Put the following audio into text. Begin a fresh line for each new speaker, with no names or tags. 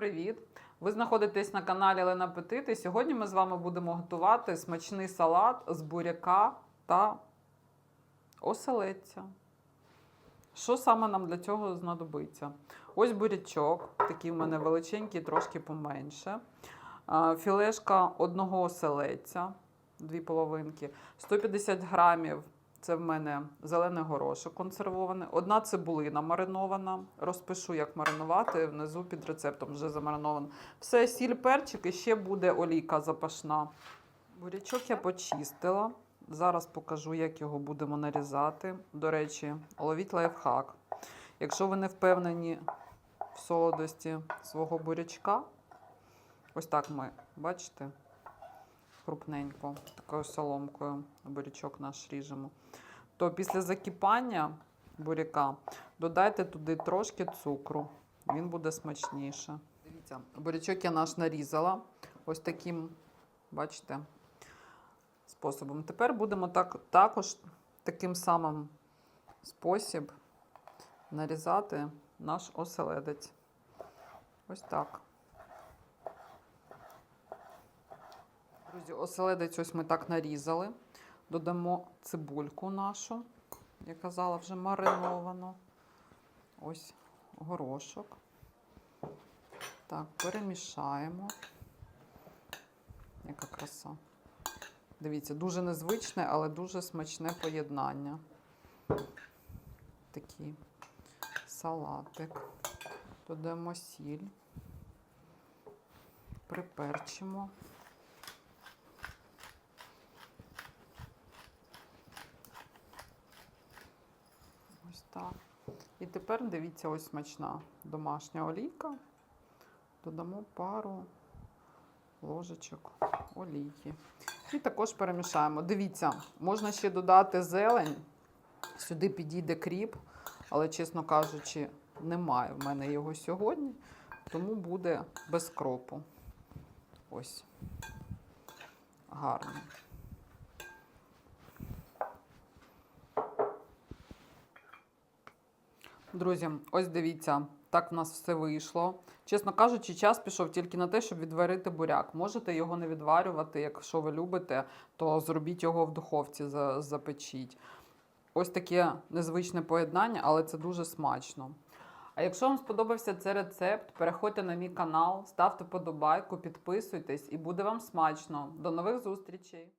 привіт! Ви знаходитесь на каналі Лена Петит, і сьогодні ми з вами будемо готувати смачний салат з буряка та оселедця. Що саме нам для цього знадобиться? Ось бурячок, такий в мене величенький, трошки поменше. Філешка одного оселедця, дві половинки, 150 грамів це в мене зелений горошок консервований, одна цибулина маринована. Розпишу, як маринувати внизу під рецептом вже замариновано. Все, сіль, перчик і ще буде олійка запашна. Бурячок я почистила. Зараз покажу, як його будемо нарізати. До речі, ловіть лайфхак. Якщо ви не впевнені в солодості свого бурячка, ось так ми, бачите, крупненько, такою соломкою бурячок наш ріжемо, то після закипання буряка додайте туди трошки цукру, він буде смачніше. Дивіться, бурячок я наш нарізала ось таким, бачите, способом. Тепер будемо так, також таким самим спосіб нарізати наш оселедець. Ось так. Друзі, оселедець ось ми так нарізали. Додамо цибульку нашу, я казала, вже мариновану. Ось горошок. Так, перемішаємо. Яка краса. Дивіться, дуже незвичне, але дуже смачне поєднання. Такий салатик. Додамо сіль, приперчимо. Ось так. І тепер дивіться, ось смачна домашня олійка. Додамо пару ложечок олії. І також перемішаємо. Дивіться, можна ще додати зелень. Сюди підійде кріп, але, чесно кажучи, немає в мене його сьогодні, тому буде без кропу. Ось. Гарно. Друзі, ось дивіться, так в нас все вийшло. Чесно кажучи, час пішов тільки на те, щоб відварити буряк. Можете його не відварювати, якщо ви любите, то зробіть його в духовці, запечіть. Ось таке незвичне поєднання, але це дуже смачно. А якщо вам сподобався цей рецепт, переходьте на мій канал, ставте подобайку, підписуйтесь і буде вам смачно. До нових зустрічей!